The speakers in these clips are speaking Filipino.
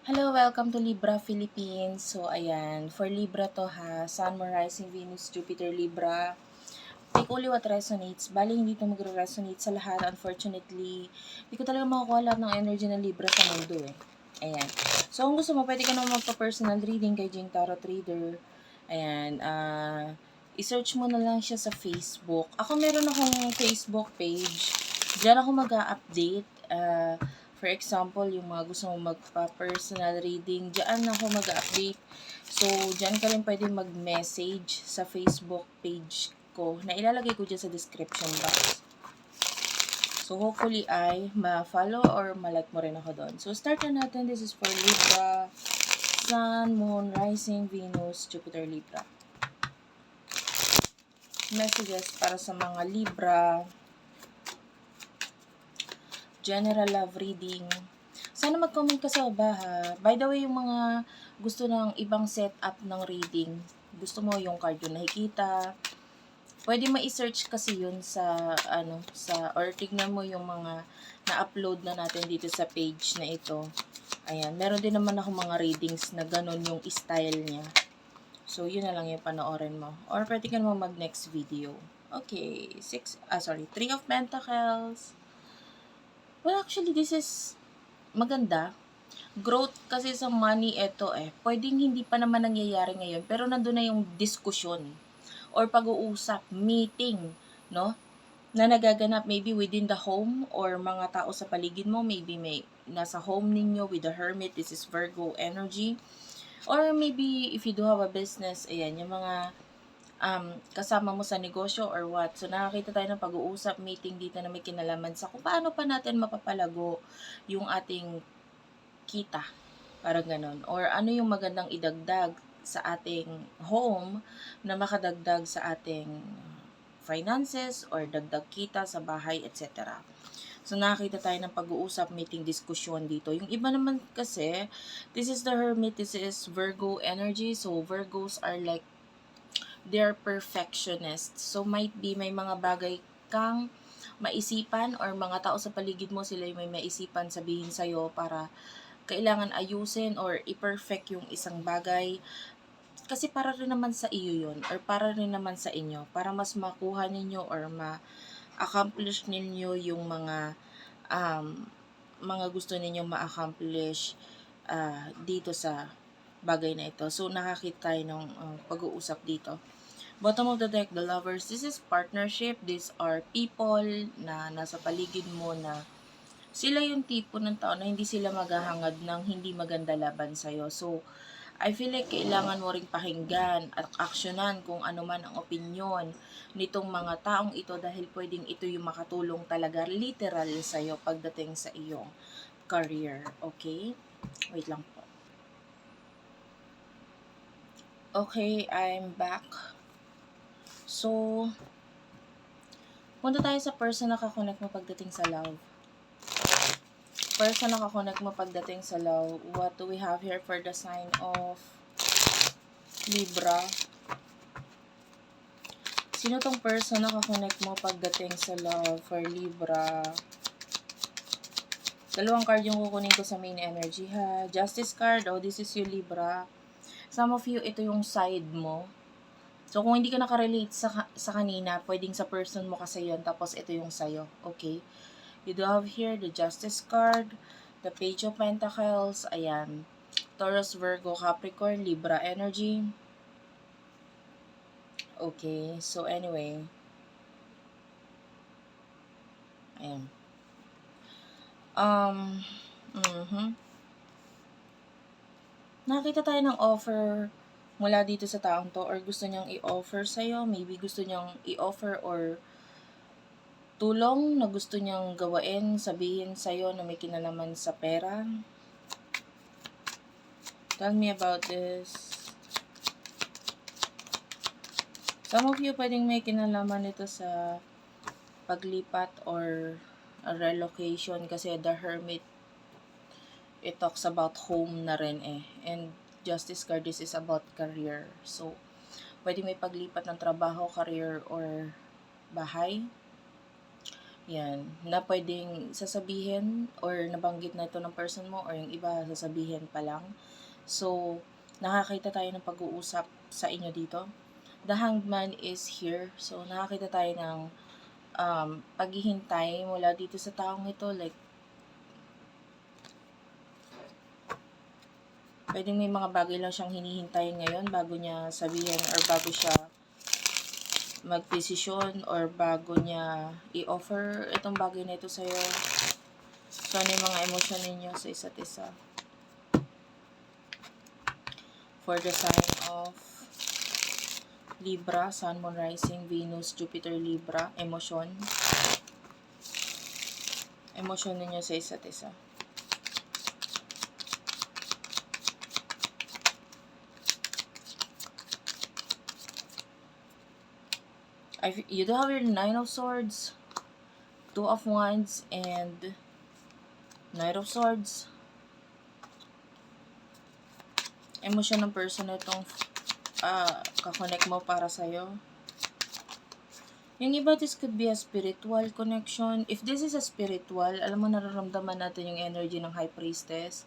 Hello, welcome to Libra Philippines. So, ayan. For Libra to ha. Sun, Moon, Rising, Venus, Jupiter, Libra. Take only what resonates. Bali, hindi ito magre-resonate sa lahat. Unfortunately, hindi ko talaga makukuha lahat ng energy ng Libra sa mundo eh. Ayan. So, kung gusto mo, pwede ka naman magpa-personal reading kay Jing Tarot Reader. Ayan. Ah... i-search mo na lang siya sa Facebook. Ako meron akong Facebook page. Diyan ako mag-update. Uh, for example, yung mga gusto mong magpa-personal reading, diyan ako mag-update. So, diyan ka rin pwede mag-message sa Facebook page ko na ilalagay ko dyan sa description box. So, hopefully ay ma-follow or ma-like mo rin ako doon. So, start na natin. This is for Libra, Sun, Moon, Rising, Venus, Jupiter, Libra messages para sa mga Libra, general love reading. Sana mag-comment ka sa baba ha. By the way, yung mga gusto ng ibang setup ng reading, gusto mo yung card yung nakikita, pwede ma-search kasi yun sa, ano, sa, or tignan mo yung mga na-upload na natin dito sa page na ito. Ayan, meron din naman ako mga readings na ganun yung style niya. So, yun na lang yung panoorin mo. Or pwede ka naman mag-next video. Okay, six, ah, sorry, three of pentacles. Well, actually, this is maganda. Growth kasi sa money, ito eh. Pwedeng hindi pa naman nangyayari ngayon, pero nandun na yung diskusyon or pag-uusap, meeting, no? Na nagaganap maybe within the home or mga tao sa paligid mo, maybe may nasa home ninyo with the hermit, this is Virgo energy Or maybe if you do have a business, ayan, yung mga um, kasama mo sa negosyo or what. So nakakita tayo ng pag-uusap, meeting dito na may kinalaman sa kung paano pa natin mapapalago yung ating kita. Parang ganun. Or ano yung magandang idagdag sa ating home na makadagdag sa ating finances or dagdag kita sa bahay, etc. So, nakakita tayo ng pag-uusap, meeting, diskusyon dito. Yung iba naman kasi, this is the Hermit, this is Virgo energy. So, Virgos are like, they're perfectionists. So, might be may mga bagay kang maisipan or mga tao sa paligid mo, sila yung may maisipan sabihin sa'yo para kailangan ayusin or i-perfect yung isang bagay kasi para rin naman sa iyo yun or para rin naman sa inyo para mas makuha ninyo or ma accomplish ninyo yung mga um, mga gusto ninyong ma-accomplish uh, dito sa bagay na ito. So, nakakita tayo ng uh, pag-uusap dito. Bottom of the deck, the lovers. This is partnership. These are people na nasa paligid mo na sila yung tipo ng tao na hindi sila maghahangad ng hindi maganda laban sa'yo. So, I feel like kailangan mo ring pakinggan at aksyonan kung ano man ang opinion nitong mga taong ito dahil pwedeng ito yung makatulong talaga literal sa iyo pagdating sa iyong career. Okay? Wait lang po. Okay, I'm back. So, punta tayo sa person na kakonect mo pagdating sa love person nakakonect mo pagdating sa love, what do we have here for the sign of Libra? Sino tong person nakakonect mo pagdating sa love for Libra? Dalawang card yung kukunin ko sa main energy ha. Justice card, oh this is you Libra. Some of you, ito yung side mo. So, kung hindi ka nakarelate sa, sa kanina, pwedeng sa person mo kasi yun, tapos ito yung sayo. Okay? You do have here the Justice card, the Page of Pentacles, ayan, Taurus, Virgo, Capricorn, Libra energy. Okay, so anyway, ayan. Um, mhm. Nakita tayo ng offer mula dito sa taong to or gusto niyang i-offer sa'yo. Maybe gusto niyang i-offer or tulong na gusto niyang gawain, sabihin sa'yo na may kinalaman sa pera. Tell me about this. Some of you pwedeng may kinalaman ito sa paglipat or a relocation kasi the hermit it talks about home na rin eh. And justice card this is about career. So, pwede may paglipat ng trabaho, career, or bahay Yan, na pwedeng sasabihin or nabanggit na ito ng person mo or yung iba sasabihin pa lang. So, nakakita tayo ng pag-uusap sa inyo dito. The Hanged Man is here. So, nakakita tayo ng um, paghihintay mula dito sa taong ito. Like, pwedeng may mga bagay lang siyang hinihintay ngayon bago niya sabihin or bago siya magdesisyon or bago niya i-offer itong bagay na ito sa'yo. So, ano yung mga emosyon ninyo sa isa't isa? For the sign of Libra, Sun, Moon, Rising, Venus, Jupiter, Libra, emosyon. Emosyon ninyo sa isa't isa. I, you do have your Nine of Swords, Two of Wands, and Knight of Swords. Emosyon ng person na itong uh, kakonect mo para sa'yo. Yung iba, this could be a spiritual connection. If this is a spiritual, alam mo, nararamdaman natin yung energy ng High Priestess.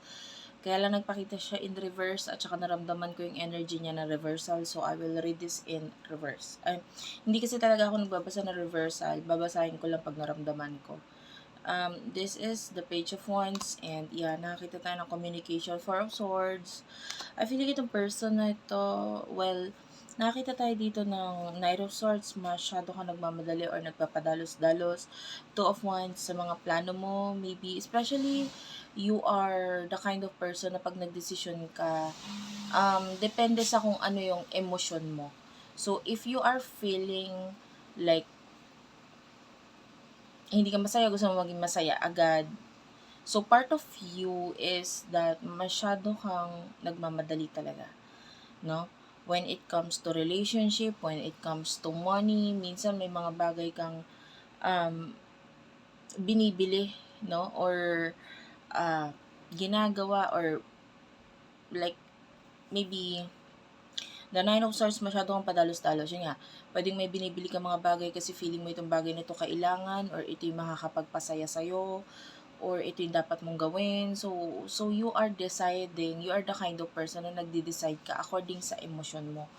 Kaya lang nagpakita siya in reverse at saka naramdaman ko yung energy niya na reversal. So, I will read this in reverse. Ay, hindi kasi talaga ako nagbabasa na reversal. Babasahin ko lang pag naramdaman ko. Um, this is the Page of Wands and yeah, nakakita tayo ng communication. Four of Swords. I feel like itong person na ito, well, nakakita tayo dito ng Knight of Swords, masyado ka nagmamadali or nagpapadalos-dalos. Two of Wands sa mga plano mo, maybe, especially you are the kind of person na pag nagdesisyon ka, um, depende sa kung ano yung emosyon mo. So, if you are feeling like hindi ka masaya, gusto mo maging masaya agad. So, part of you is that masyado kang nagmamadali talaga. No? When it comes to relationship, when it comes to money, minsan may mga bagay kang um, binibili, no? Or uh, ginagawa or like maybe the nine of swords masyado kang padalos-dalos. Yun nga, pwedeng may binibili ka mga bagay kasi feeling mo itong bagay na ito kailangan or ito yung makakapagpasaya sa'yo or ito yung dapat mong gawin. So, so you are deciding, you are the kind of person na nagde-decide ka according sa emosyon mo.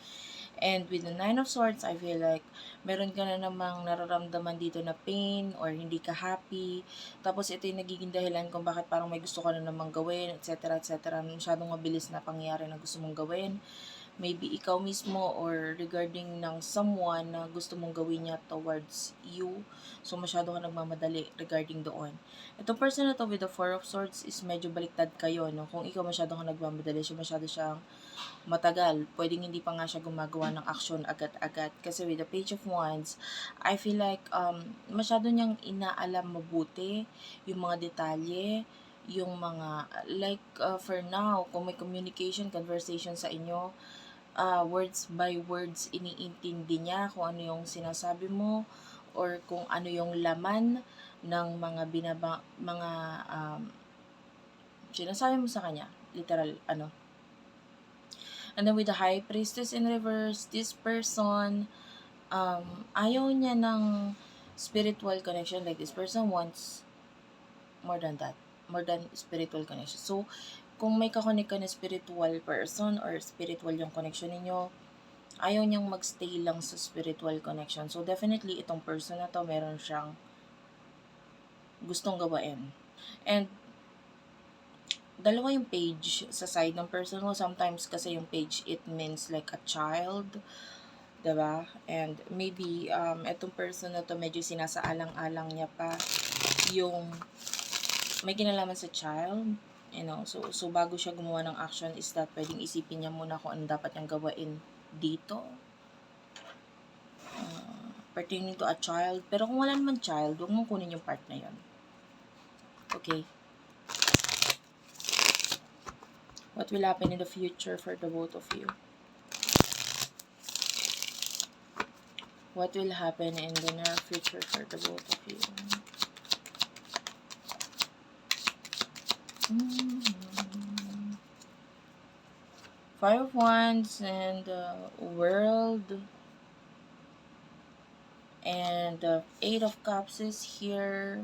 And with the Nine of Swords, I feel like meron ka na namang nararamdaman dito na pain or hindi ka happy. Tapos ito yung nagiging dahilan kung bakit parang may gusto ka na namang gawin, etc. etc. Masyadong mabilis na pangyayari na gusto mong gawin. Maybe ikaw mismo or regarding ng someone na gusto mong gawin niya towards you. So, masyado ka nagmamadali regarding doon. Itong person na to with the Four of Swords is medyo baliktad kayo, no? Kung ikaw masyado ka nagmamadali, siya masyado siyang matagal. Pwedeng hindi pa nga siya gumagawa ng action agad-agad. Kasi with the Page of Wands, I feel like um, masyado niyang inaalam mabuti yung mga detalye, yung mga, like uh, for now, kung may communication, conversation sa inyo, uh, words by words iniintindi niya kung ano yung sinasabi mo or kung ano yung laman ng mga binaba mga um, sinasabi mo sa kanya literal ano And then with the high priestess in reverse, this person, um, ayaw niya ng spiritual connection. Like this person wants more than that. More than spiritual connection. So, kung may kakonek ka na spiritual person or spiritual yung connection ninyo, ayaw niyang magstay lang sa spiritual connection. So, definitely, itong person na to, meron siyang gustong gawain. And, dalawa yung page sa side ng person mo. Sometimes kasi yung page, it means like a child. ba? And maybe, um, etong person na to, medyo sinasaalang-alang niya pa yung may kinalaman sa child. You know, so, so bago siya gumawa ng action is that pwedeng isipin niya muna kung ano dapat niyang gawain dito. Uh, pertaining to a child. Pero kung wala naman child, huwag mong kunin yung part na yon Okay? What will happen in the future for the both of you? What will happen in the near future for the both of you? Mm-hmm. Five of Wands and uh, World And the Eight of Cups is here.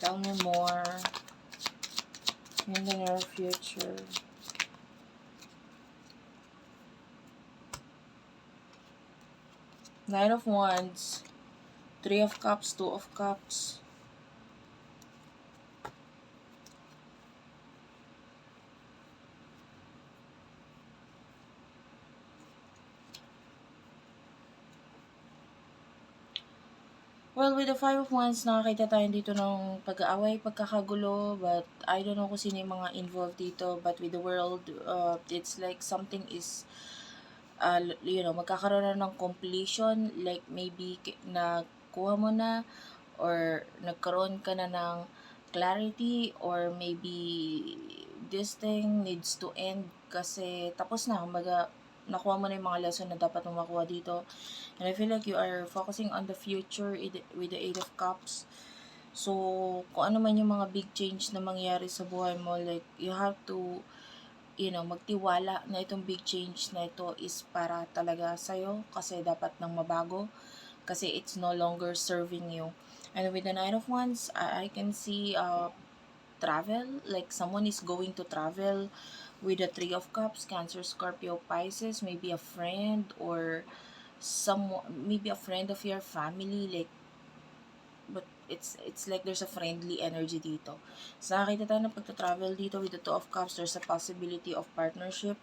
Tell me more in the near future. Nine of Wands, Three of Cups, Two of Cups. Well, with the Five of Wands, nakakita tayo dito ng pag-aaway, pagkakagulo, but I don't know kung sino yung mga involved dito, but with the world, uh, it's like something is, uh, you know, magkakaroon na ng completion, like maybe ki- nakuha mo na, or nagkaroon ka na ng clarity, or maybe this thing needs to end kasi tapos na, kumbaga, nakuha mo na yung mga lesson na dapat mong makuha dito. And I feel like you are focusing on the future with the Eight of Cups. So, kung ano man yung mga big change na mangyari sa buhay mo, like, you have to, you know, magtiwala na itong big change na ito is para talaga sa'yo kasi dapat nang mabago kasi it's no longer serving you. And with the Nine of Wands, I, I can see uh, travel, like someone is going to travel with the Three of Cups, Cancer, Scorpio, Pisces, maybe a friend or some maybe a friend of your family like but it's it's like there's a friendly energy dito. So nakakita tayo ng pagta-travel dito with the Two of Cups, there's a possibility of partnership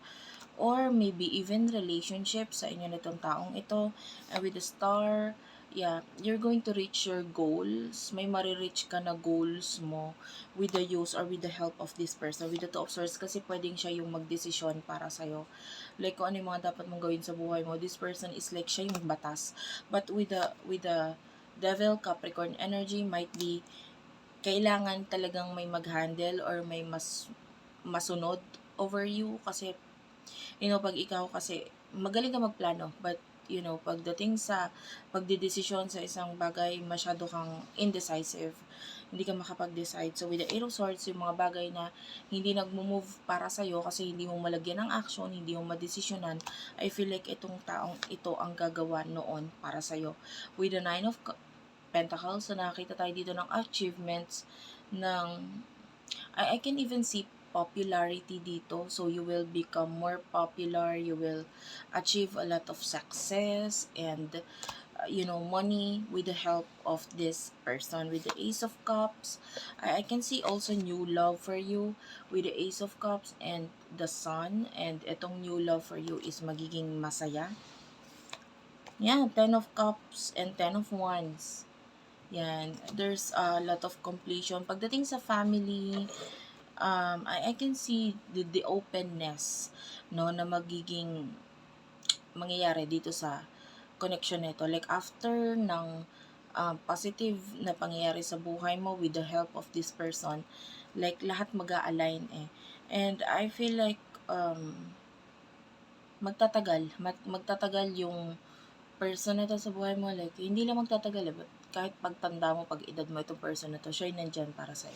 or maybe even relationship sa inyo nitong taong ito. And with the Star, yeah, you're going to reach your goals. May marireach ka na goals mo with the use or with the help of this person. With the Two of Swords, kasi pwedeng siya yung magdesisyon para sa'yo. Like, kung ano yung mga dapat mong gawin sa buhay mo. This person is like, siya yung batas. But with the, with the Devil, Capricorn energy, might be kailangan talagang may mag-handle or may mas masunod over you kasi you know pag ikaw kasi magaling ka magplano but you know pagdating sa pagdedesisyon sa isang bagay masyado kang indecisive. Hindi ka makapag-decide. So with the eight of swords yung mga bagay na hindi nagmo-move para sa kasi hindi mo malagyan ng action hindi mo madesisyonan I feel like itong taong ito ang gagawa noon para sa with the nine of pentacles so nakakita tayo dito ng achievements ng I, I can even see popularity dito. So, you will become more popular. You will achieve a lot of success and, uh, you know, money with the help of this person. With the Ace of Cups, I, I can see also new love for you with the Ace of Cups and the Sun. And itong new love for you is magiging masaya. Yan, Ten of Cups and Ten of Wands. Yan, there's a lot of completion. Pagdating sa family, um, I, I can see the, the openness, no, na magiging mangyayari dito sa connection nito. Like, after ng um, positive na pangyayari sa buhay mo with the help of this person, like, lahat mag align eh. And I feel like, um, magtatagal, mag, magtatagal yung person na to sa buhay mo, like, hindi lang magtatagal eh, kahit pagtanda mo, pag edad mo, itong person na to, siya yung nandyan para sa'yo.